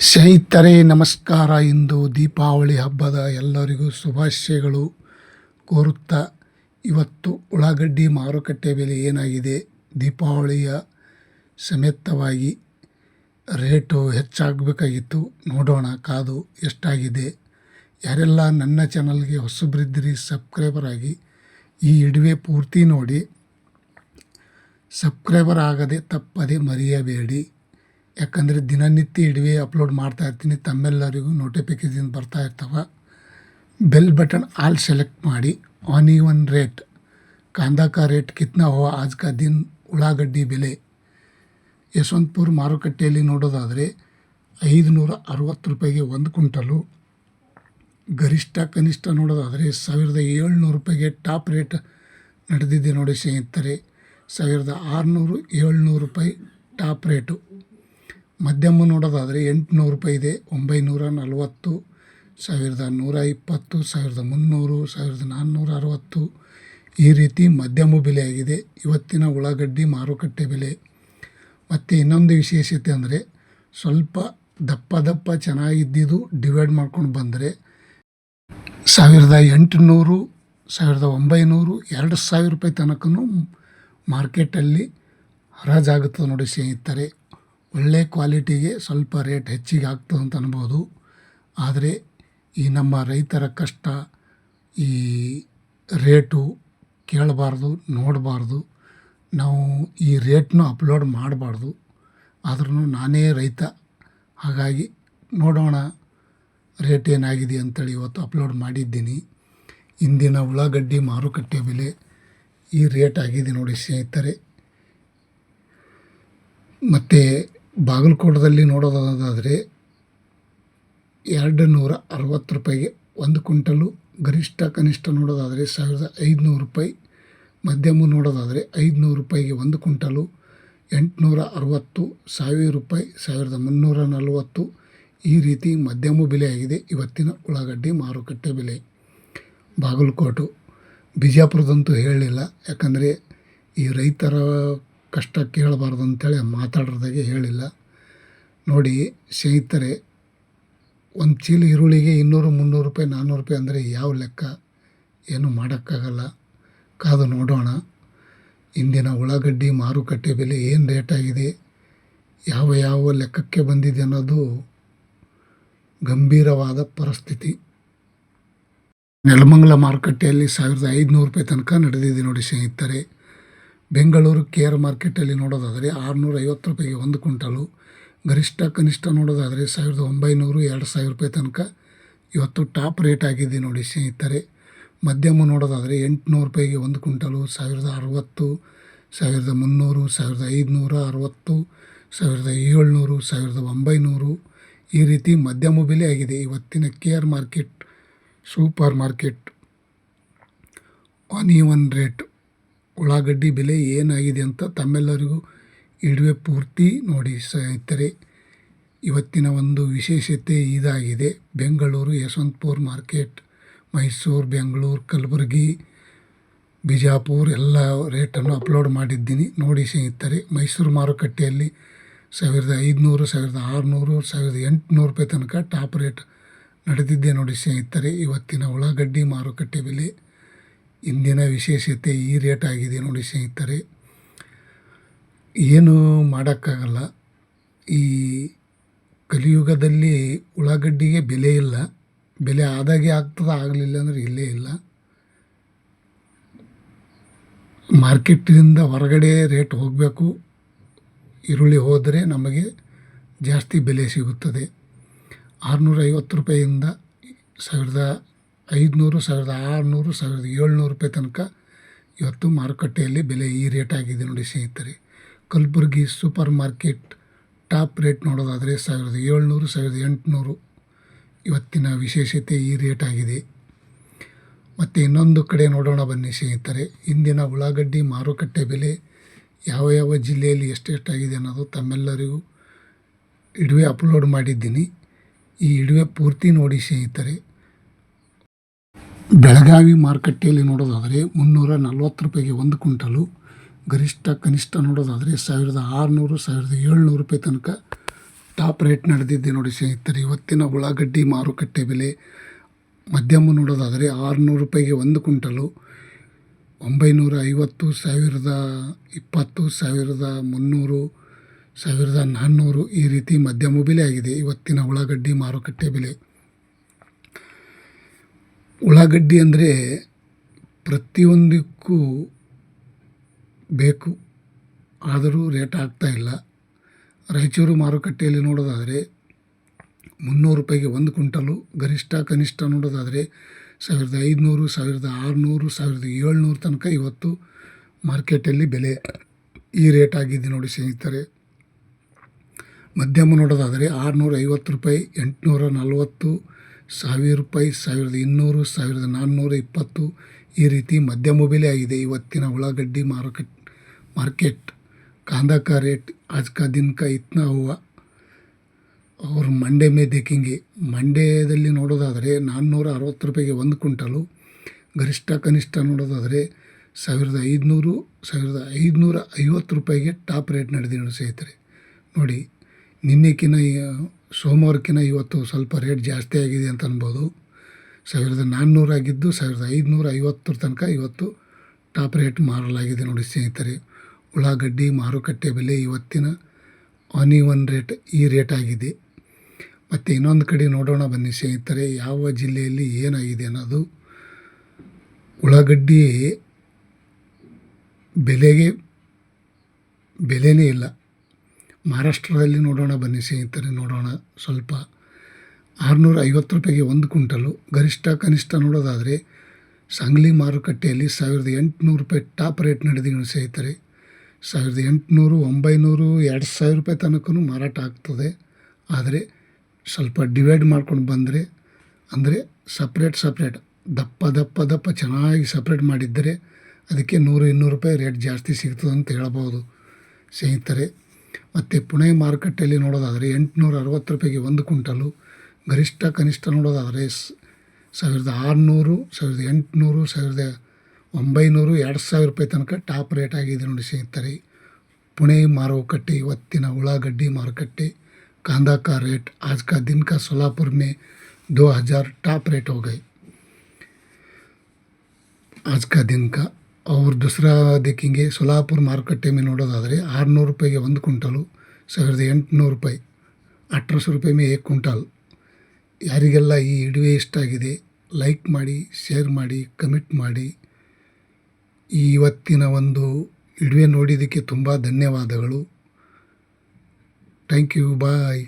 ಸ್ನೇಹಿತರೆ, ನಮಸ್ಕಾರ. ಇಂದು ದೀಪಾವಳಿ ಹಬ್ಬದ ಎಲ್ಲರಿಗೂ ಶುಭಾಶಯಗಳು ಕೋರುತ್ತಾ ಇವತ್ತು ಉಳ್ಳಾಗಡ್ಡಿ ಮಾರುಕಟ್ಟೆ ಬೆಲೆ ಏನಾಗಿದೆ? ದೀಪಾವಳಿಯ ಸಮೇತವಾಗಿ ರೇಟು ಹೆಚ್ಚಾಗಬೇಕಾಗಿತ್ತು. ನೋಡೋಣ, ಕಾದು ಎಷ್ಟಾಗಿದೆ? ಯಾರೆಲ್ಲ ನನ್ನ ಚಾನಲ್ಗೆ ಹೊಸಬ್ರಿದ್ದಿರಿ, ಸಬ್ಸ್ಕ್ರೈಬರ್ ಆಗಿ ಈ ಇಡುವೆ ಪೂರ್ತಿ ನೋಡಿ. ಸಬ್ಸ್ಕ್ರೈಬರ್ ಆಗದೆ ತಪ್ಪದೆ ಮರೆಯಬೇಡಿ. ಯಾಕಂದರೆ ದಿನನಿತ್ಯ ಇಡುವೆ ಅಪ್ಲೋಡ್ ಮಾಡ್ತಾ ಇರ್ತೀನಿ ತಮ್ಮೆಲ್ಲರಿಗೂ ನೋಟಿಫಿಕೇಶನ್ ಬರ್ತಾ ಇರ್ತವೆ ಬೆಲ್ ಬಟನ್ ಆಲ್ ಸೆಲೆಕ್ಟ್ ಮಾಡಿ ಆನ್ ಈವನ್ ರೇಟ್ कांदा का रेट कितना हुआ आज का दिन ಉಳ್ಳಾಗಡ್ಡಿ ಬೆಲೆ ಯಶವಂತಪುರ ಮಾರುಕಟ್ಟೆಯಲ್ಲಿ ನೋಡೋದಾದರೆ ಐದುನೂರ ಅರವತ್ತು ರೂಪಾಯಿಗೆ ಒಂದು ಕುಂಟಲು ಗರಿಷ್ಠ ಕನಿಷ್ಠ ನೋಡೋದಾದರೆ ಸಾವಿರದ ಏಳ್ನೂರು ರೂಪಾಯಿಗೆ ಟಾಪ್ ರೇಟ್ ನಡೆದಿದೆ ನೋಡಿ ಸ್ನೇಹಿತರೆ ಸಾವಿರದ ಆರುನೂರು ಏಳ್ನೂರು ರೂಪಾಯಿ ಟಾಪ್ ರೇಟು ಮಧ್ಯಮ ನೋಡೋದಾದರೆ ಎಂಟುನೂರು ರೂಪಾಯಿ ಇದೆ. ಒಂಬೈನೂರ ನಲವತ್ತು, ಸಾವಿರದ ನೂರ ಇಪ್ಪತ್ತು, ಸಾವಿರದ ಮುನ್ನೂರು, ಸಾವಿರದ ನಾನ್ನೂರ ಅರವತ್ತು. ಈ ರೀತಿ ಮಧ್ಯಮ ಬೆಲೆ ಆಗಿದೆ. ಇವತ್ತಿನ ಉಳ್ಳಾಗಡ್ಡಿ ಮಾರುಕಟ್ಟೆ ಬೆಲೆ. ಮತ್ತು ಇನ್ನೊಂದು ವಿಶೇಷತೆ ಅಂದರೆ ಸ್ವಲ್ಪ ದಪ್ಪ ದಪ್ಪ ಚೆನ್ನಾಗಿದ್ದಿದ್ದು ಡಿವೈಡ್ ಮಾಡ್ಕೊಂಡು ಬಂದರೆ ಸಾವಿರದ ಎಂಟುನೂರು, ಸಾವಿರದ ಒಂಬೈನೂರು, ಎರಡು ಸಾವಿರ ರೂಪಾಯಿ ತನಕನೂ ಮಾರ್ಕೆಟಲ್ಲಿ ಹರಾಜಾಗುತ್ತದೆ ನೋಡಿ ಸ್ನೇಹಿತರೆ. ಒಳ್ಳೆ ಕ್ವಾಲಿಟಿಗೆ ಸ್ವಲ್ಪ ರೇಟ್ ಹೆಚ್ಚಿಗೆ ಆಗ್ತದೆ ಅಂತ ಅನ್ಬೋದು. ಆದರೆ ಈ ನಮ್ಮ ರೈತರ ಕಷ್ಟ, ಈ ರೇಟು ಕೇಳಬಾರ್ದು, ನೋಡಬಾರ್ದು. ನಾವು ಈ ರೇಟ್ನೂ ಅಪ್ಲೋಡ್ ಮಾಡಬಾರ್ದು. ಆದ್ರೂ ನಾನೇ ರೈತ. ಹಾಗಾಗಿ ನೋಡೋಣ, ರೇಟ್ ಏನಾಗಿದೆ ಅಂತೇಳಿ ಇವತ್ತು ಅಪ್ಲೋಡ್ ಮಾಡಿದ್ದೀನಿ. ಇಂದಿನ ಉಳ್ಳಾಗಡ್ಡಿ ಮಾರುಕಟ್ಟೆ ಬೆಲೆ ಈ ರೇಟ್ ಆಗಿದೆ ನೋಡಿ ಸ್ನೇಹಿತರೆ. ಮತ್ತು ಬಾಗಲಕೋಟದಲ್ಲಿ ನೋಡೋದಾದರೆ ಎರಡು ನೂರ ಅರವತ್ತು ರೂಪಾಯಿಗೆ ಒಂದು ಕ್ವಿಂಟಲು ಗರಿಷ್ಠ ಕನಿಷ್ಠ ನೋಡೋದಾದರೆ ಸಾವಿರದ ಐದುನೂರು ರೂಪಾಯಿ. ಮಧ್ಯಮ ನೋಡೋದಾದರೆ ಐದುನೂರು ರೂಪಾಯಿಗೆ ಒಂದು ಕ್ವಿಂಟಲು ಎಂಟುನೂರ ಅರವತ್ತು, ಸಾವಿರ ರೂಪಾಯಿ, ಸಾವಿರದ ಮುನ್ನೂರ ನಲವತ್ತು. ಈ ರೀತಿ ಮಧ್ಯಮ ಬೆಲೆಯಾಗಿದೆ ಇವತ್ತಿನ ಉಳ್ಳಾಗಡ್ಡಿ ಮಾರುಕಟ್ಟೆ ಬೆಲೆ. ಬಾಗಲಕೋಟು ಬಿಜಾಪುರದಂತೂ ಹೇಳಲಿಲ್ಲ, ಯಾಕಂದರೆ ಈ ರೈತರ ಕಷ್ಟ ಕೇಳಬಾರ್ದು ಅಂತೇಳಿ ಮಾತಾಡೋದಾಗೆ ಹೇಳಿಲ್ಲ. ನೋಡಿ ಸ್ನೇಹಿತರೆ, ಒಂದು ಚೀಲ ಈರುಳ್ಳಿಗೆ ಇನ್ನೂರು, ಮುನ್ನೂರು ರೂಪಾಯಿ, ನಾನ್ನೂರು ರೂಪಾಯಿ ಅಂದರೆ ಯಾವ ಲೆಕ್ಕ? ಏನು ಮಾಡೋಕ್ಕಾಗಲ್ಲ. ಕಾದು ನೋಡೋಣ. ಇಂದಿನ ಉಳ್ಳಾಗಡ್ಡಿ ಮಾರುಕಟ್ಟೆ ಬೆಲೆ ಏನು ರೇಟಾಗಿದೆ ಯಾವ ಯಾವ ಲೆಕ್ಕಕ್ಕೆ ಬಂದಿದೆ ಅನ್ನೋದು ಗಂಭೀರವಾದ ಪರಿಸ್ಥಿತಿ. ನೆಲಮಂಗಲ ಮಾರುಕಟ್ಟೆಯಲ್ಲಿ ಸಾವಿರದ ಐದುನೂರು ರೂಪಾಯಿ ತನಕ ನಡೆದಿದೆ ನೋಡಿ ಸ್ನೇಹಿತರೆ. ಬೆಂಗಳೂರು ಕೆ ಆರ್ ಮಾರ್ಕೆಟಲ್ಲಿ ನೋಡೋದಾದರೆ ಆರುನೂರ ಐವತ್ತು ರೂಪಾಯಿಗೆ ಒಂದು ಕ್ವಿಂಟಲು. ಗರಿಷ್ಠ ಕನಿಷ್ಠ ನೋಡೋದಾದರೆ ಸಾವಿರದ ಒಂಬೈನೂರು ಎರಡು ಸಾವಿರ ರೂಪಾಯಿ ತನಕ ಇವತ್ತು ಟಾಪ್ ರೇಟ್ ಆಗಿದೆ ನೋಡಿ ಸ್ನೇಹಿತರೆ. ಮಧ್ಯಮ ನೋಡೋದಾದರೆ ಎಂಟುನೂರು ರೂಪಾಯಿಗೆ ಒಂದು ಕ್ವಿಂಟಲು, ಸಾವಿರದ ಅರವತ್ತು, ಸಾವಿರದ ಮುನ್ನೂರು, ಸಾವಿರದ ಐದುನೂರ ಅರವತ್ತು, ಸಾವಿರದ ಏಳ್ನೂರು, ಸಾವಿರದ ಒಂಬೈನೂರು. ಈ ರೀತಿ ಮಧ್ಯಮ ಬೆಲೆ ಆಗಿದೆ. ಇವತ್ತಿನ K R market, super market, on one rate. ಉಳ್ಳಾಗಡ್ಡಿ ಬೆಲೆ ಏನಾಗಿದೆ ಅಂತ ತಮ್ಮೆಲ್ಲರಿಗೂ ಇಡುವೆ ಪೂರ್ತಿ ನೋಡಿ ಸ್ನೇಹಿತರೆ. ಇವತ್ತಿನ ಒಂದು ವಿಶೇಷತೆ ಇದಾಗಿದೆ. ಬೆಂಗಳೂರು ಯಶವಂತಪುರ ಮಾರ್ಕೆಟ್, ಮೈಸೂರು, ಬೆಂಗಳೂರು, ಕಲಬುರಗಿ, ಬಿಜಾಪುರ ಎಲ್ಲ ರೇಟನ್ನು ಅಪ್ಲೋಡ್ ಮಾಡಿದ್ದೀನಿ. ನೋಡಿ ಸ್ನೇಹಿತರೆ, ಮೈಸೂರು ಮಾರುಕಟ್ಟೆಯಲ್ಲಿ ಸಾವಿರದ ಐದುನೂರು, ಸಾವಿರದ ಆರುನೂರು, ಸಾವಿರದ ಎಂಟುನೂರು ರೂಪಾಯಿ ತನಕ ಟಾಪ್ ರೇಟ್ ನಡೆದಿದ್ದೆ ನೋಡಿ ಸ್ನೇಹಿತರೆ. ಇವತ್ತಿನ ಉಳ್ಳಾಗಡ್ಡಿ ಮಾರುಕಟ್ಟೆ ಬೆಲೆ ಇಂದಿನ ವಿಶೇಷತೆ ಈ ರೇಟ್ ಆಗಿದೆ ನೋಡಿ ಸ್ನೇಹಿತರೆ. ಏನು ಮಾಡೋಕ್ಕಾಗಲ್ಲ. ಈ ಕಲಿಯುಗದಲ್ಲಿ ಉಳ್ಳಾಗಡ್ಡಿಗೆ ಬೆಲೆ ಇಲ್ಲ. ಬೆಲೆ ಆದಾಗೆ ಆಗ್ತದೆ ಆಗಲಿಲ್ಲ ಅಂದರೆ ಇಲ್ಲೇ ಇಲ್ಲ. ಮಾರ್ಕೆಟಿಂದ ಹೊರಗಡೆ ರೇಟ್ ಹೋಗಬೇಕು. ಈರುಳ್ಳಿ ಹೋದರೆ ನಮಗೆ ಜಾಸ್ತಿ ಬೆಲೆ ಸಿಗುತ್ತದೆ. ಆರುನೂರೈವತ್ತು ರೂಪಾಯಿಯಿಂದ ಸಾವಿರದ ಐದುನೂರು ಸಾವಿರದ ಆರುನೂರು ಸಾವಿರದ ಏಳ್ನೂರು ರೂಪಾಯಿ ತನಕ ಇವತ್ತು ಮಾರುಕಟ್ಟೆಯಲ್ಲಿ ಬೆಲೆ ಈ ರೇಟ್ ಆಗಿದೆ ನೋಡಿ ಸ್ನೇಹಿತರೆ. Kalaburagi super market top rate ನೋಡೋದಾದರೆ ಸಾವಿರದ ಏಳ್ನೂರು, ಸಾವಿರದ ಎಂಟುನೂರು. ಇವತ್ತಿನ ವಿಶೇಷತೆ ಈ ರೇಟ್ ಆಗಿದೆ. ಮತ್ತು ಇನ್ನೊಂದು ಕಡೆ ನೋಡೋಣ ಬನ್ನಿ ಸ್ನೇಹಿತರೆ. ಇಂದಿನ ಉಳ್ಳಾಗಡ್ಡಿ ಮಾರುಕಟ್ಟೆ ಬೆಲೆ ಯಾವ ಯಾವ ಜಿಲ್ಲೆಯಲ್ಲಿ ಎಷ್ಟೆಷ್ಟಾಗಿದೆ ಅನ್ನೋದು ತಮ್ಮೆಲ್ಲರಿಗೂ ಇಡುವೆ ಅಪ್ಲೋಡ್ ಮಾಡಿದ್ದೀನಿ. ಈ ಇಡುವೆ ಪೂರ್ತಿ ನೋಡಿ ಸ್ನೇಹಿತರೆ. ಬೆಳಗಾವಿ ಮಾರುಕಟ್ಟೆಯಲ್ಲಿ ನೋಡೋದಾದರೆ ಮುನ್ನೂರ ನಲ್ವತ್ತು ರೂಪಾಯಿಗೆ ಒಂದು ಕ್ವಿಂಟಲು, ಗರಿಷ್ಠ ಕನಿಷ್ಠ ನೋಡೋದಾದರೆ ಸಾವಿರದ ಆರುನೂರು, ಸಾವಿರದ ಏಳ್ನೂರು ರೂಪಾಯಿ ತನಕ ಟಾಪ್ ರೇಟ್ ನಡೆದಿದ್ದೆ ನೋಡಿ ಸ್ನೇಹಿತರೆ. ಇವತ್ತಿನ ಉಳ್ಳಾಗಡ್ಡಿ ಮಾರುಕಟ್ಟೆ ಬೆಲೆ ಮಧ್ಯಮ ನೋಡೋದಾದರೆ ಆರುನೂರು ರೂಪಾಯಿಗೆ ಒಂದು ಕ್ವಿಂಟಲು, ಒಂಬೈನೂರ ಐವತ್ತು, ಸಾವಿರದ ಇಪ್ಪತ್ತು, ಸಾವಿರದ ಮುನ್ನೂರು, ಸಾವಿರದ ನಾನ್ನೂರು ಈ ರೀತಿ ಮಧ್ಯಮ ಬೆಲೆ ಆಗಿದೆ ಇವತ್ತಿನ ಉಳ್ಳಾಗಡ್ಡಿ ಮಾರುಕಟ್ಟೆ ಬೆಲೆ. ಉಳ್ಳಾಗಡ್ಡಿ ಅಂದರೆ ಪ್ರತಿಯೊಂದಕ್ಕೂ ಬೇಕು. ಆದರೂ ರೇಟ್ ಆಗ್ತಾ ಇಲ್ಲ. ರಾಯಚೂರು ಮಾರುಕಟ್ಟೆಯಲ್ಲಿ ನೋಡೋದಾದರೆ ಮುನ್ನೂರು ರೂಪಾಯಿಗೆ ಒಂದು ಕ್ವಿಂಟಲು, ಗರಿಷ್ಠ ಕನಿಷ್ಠ ನೋಡೋದಾದರೆ ಸಾವಿರದ ಐದುನೂರು, ಸಾವಿರದ ಆರುನೂರು, ಸಾವಿರದ ಏಳ್ನೂರು ತನಕ ಇವತ್ತು ಮಾರ್ಕೆಟಲ್ಲಿ ಬೆಲೆ ಈ ರೇಟ್ ಆಗಿದೆ ನೋಡಿ ಸ್ನೇಹಿತರೆ. ಮಧ್ಯಮ ನೋಡೋದಾದರೆ ಆರುನೂರ ಐವತ್ತು ರೂಪಾಯಿ, ಎಂಟುನೂರ ನಲ್ವತ್ತು ಸಾವಿರ ರೂಪಾಯಿ ಸಾವಿರದ ಇನ್ನೂರು ಸಾವಿರದ ನಾನ್ನೂರ ಇಪ್ಪತ್ತು ಈ ರೀತಿ ಮಧ್ಯಮ ಬೆಲೆ ಆಗಿದೆ ಇವತ್ತಿನ ಉಳ್ಳಾಗಡ್ಡಿ ಮಾರುಕಟ್ಟೆ ಮಾರ್ಕೆಟ್ कांदा का रेट आज का दिन का इतना हुआ और ಮಂಡೇ ಮೇ ದೇಖೆಂಗೆ ಮಂಡ್ಯದಲ್ಲಿ ನೋಡೋದಾದರೆ ನಾನ್ನೂರ ಅರವತ್ತು ರೂಪಾಯಿಗೆ ಒಂದು ಕುಂಟಲು ಗರಿಷ್ಠ ಕನಿಷ್ಠ ನೋಡೋದಾದರೆ ಸಾವಿರದ ಐದುನೂರು ಸಾವಿರದ ಐದುನೂರ ಐವತ್ತು ರೂಪಾಯಿಗೆ ಟಾಪ್ ರೇಟ್ ನಡೆದಿದೆ ನೋಡಿ ಸ್ನೇಹಿತರೆ ನೋಡಿ ನಿನ್ನೆಕಿನ ಸೋಮವಾರಕ್ಕಿಂತ ಇವತ್ತು ಸ್ವಲ್ಪ ರೇಟ್ ಜಾಸ್ತಿ ಆಗಿದೆ ಅಂತ ಅನ್ಬೋದು. ಸಾವಿರದ ನಾನ್ನೂರು ಆಗಿದ್ದು ಸಾವಿರದ ಐದುನೂರ ಐವತ್ತರ ತನಕ ಇವತ್ತು ಟಾಪ್ ರೇಟ್ ಮಾರಲಾಗಿದೆ ನೋಡಿ ಸ್ನೇಹಿತರೆ. ಉಳ್ಳಾಗಡ್ಡಿ, ಮಾರುಕಟ್ಟೆ ಬೆಲೆ ಇವತ್ತಿನ ಆನಿವನ್ ರೇಟ್, ಈ ರೇಟ್ ಆಗಿದೆ. ಮತ್ತು ಇನ್ನೊಂದು ಕಡೆ ನೋಡೋಣ ಬನ್ನಿ ಸ್ನೇಹಿತರೆ, ಯಾವ ಜಿಲ್ಲೆಯಲ್ಲಿ ಏನಾಗಿದೆ ಅನ್ನೋದು. ಉಳ್ಳಾಗಡ್ಡಿ ಬೆಲೆಗೆ, ಬೆಲೆನೇ ಇಲ್ಲ. ಮಹಾರಾಷ್ಟ್ರದಲ್ಲಿ ನೋಡೋಣ ಬನ್ನಿ ಸ್ನೇಹಿತರೆ, ನೋಡೋಣ ಸ್ವಲ್ಪ. ಆರುನೂರ ಐವತ್ತು ರೂಪಾಯಿಗೆ ಒಂದು ಕುಂಟಲು ಗರಿಷ್ಠ ಕನಿಷ್ಠ ನೋಡೋದಾದರೆ ಸಾಂಗ್ಲಿ ಮಾರುಕಟ್ಟೆಯಲ್ಲಿ ಸಾವಿರದ ಎಂಟುನೂರು ರೂಪಾಯಿ ಟಾಪ್ ರೇಟ್ ನಡೆದಿಗಳು ಸ್ನೇಹಿತರೆ. ಸಾವಿರದ ಎಂಟುನೂರು, ಒಂಬೈನೂರು, ಎರಡು ಸಾವಿರ ರೂಪಾಯಿ ತನಕನೂ ಮಾರಾಟ ಆಗ್ತದೆ. ಆದರೆ ಸ್ವಲ್ಪ ಡಿವೈಡ್ ಮಾಡ್ಕೊಂಡು ಬಂದರೆ, ಅಂದರೆ ಸಪ್ರೇಟ್ ಸಪ್ರೇಟ್, ದಪ್ಪ ದಪ್ಪ ದಪ್ಪ ಚೆನ್ನಾಗಿ ಸಪ್ರೇಟ್ ಮಾಡಿದ್ದರೆ ಅದಕ್ಕೆ ನೂರು, ಇನ್ನೂರು ರೂಪಾಯಿ ರೇಟ್ ಜಾಸ್ತಿ ಸಿಗ್ತದೆ ಅಂತ ಹೇಳ್ಬೋದು. ಸ್ನೇಹಿತರೆ ಮತ್ತು ಪುಣೆ ಮಾರುಕಟ್ಟೆಯಲ್ಲಿ ನೋಡೋದಾದರೆ ಎಂಟುನೂರ ಅರವತ್ತು ರೂಪಾಯಿಗೆ ಒಂದು ಕುಂಟಲು ಗರಿಷ್ಠ ಕನಿಷ್ಠ ನೋಡೋದಾದರೆ ಸಾವಿರದ ಆರುನೂರು ಸಾವಿರದ ಎಂಟುನೂರು ಸಾವಿರದ ಒಂಬೈನೂರು ಎರಡು ಸಾವಿರ ರೂಪಾಯಿ ತನಕ ಟಾಪ್ ರೇಟ್ ಆಗಿದೆ ನೋಡಿ ಸ್ನೇಹಿತರೆ ಪುಣೆ ಮಾರುಕಟ್ಟೆ ಇವತ್ತಿನ ಉಳ್ಳಾಗಡ್ಡಿ ಮಾರುಕಟ್ಟೆ कांदा का रेट आज का दिन का सोलापुर में दो हज़ार टॉप रेट हो गए आज का दिन का और दूसरा देखेंगे सोलापुर ಮಾರುಕಟ್ಟೆ में ನೋಡೋದಾದರೆ ಆರುನೂರು ರೂಪಾಯಿಗೆ ಒಂದು ಕುಂಟಲು ಸಾವಿರದ ಎಂಟುನೂರು ರೂಪಾಯಿ ಅಠರ ಸौ ರೂಪಾಯಿ ಮೇ ಏಕ್ ಕುಂಟಾಲ್ ಯಾರಿಗೆಲ್ಲ ಈ ವಿಡಿಯೋ ಇಷ್ಟ ಆಗಿದೆ ಲೈಕ್ ಮಾಡಿ ಶೇರ್ ಮಾಡಿ ಕಮೆಂಟ್ ಮಾಡಿ ಈ ಇವತ್ತಿನ ಒಂದು ವಿಡಿಯೋ ನೋಡಿದ್ದಕ್ಕೆ ತುಂಬ ಧನ್ಯವಾದಗಳು ಥ್ಯಾಂಕ್ ಯು ಬಾಯ್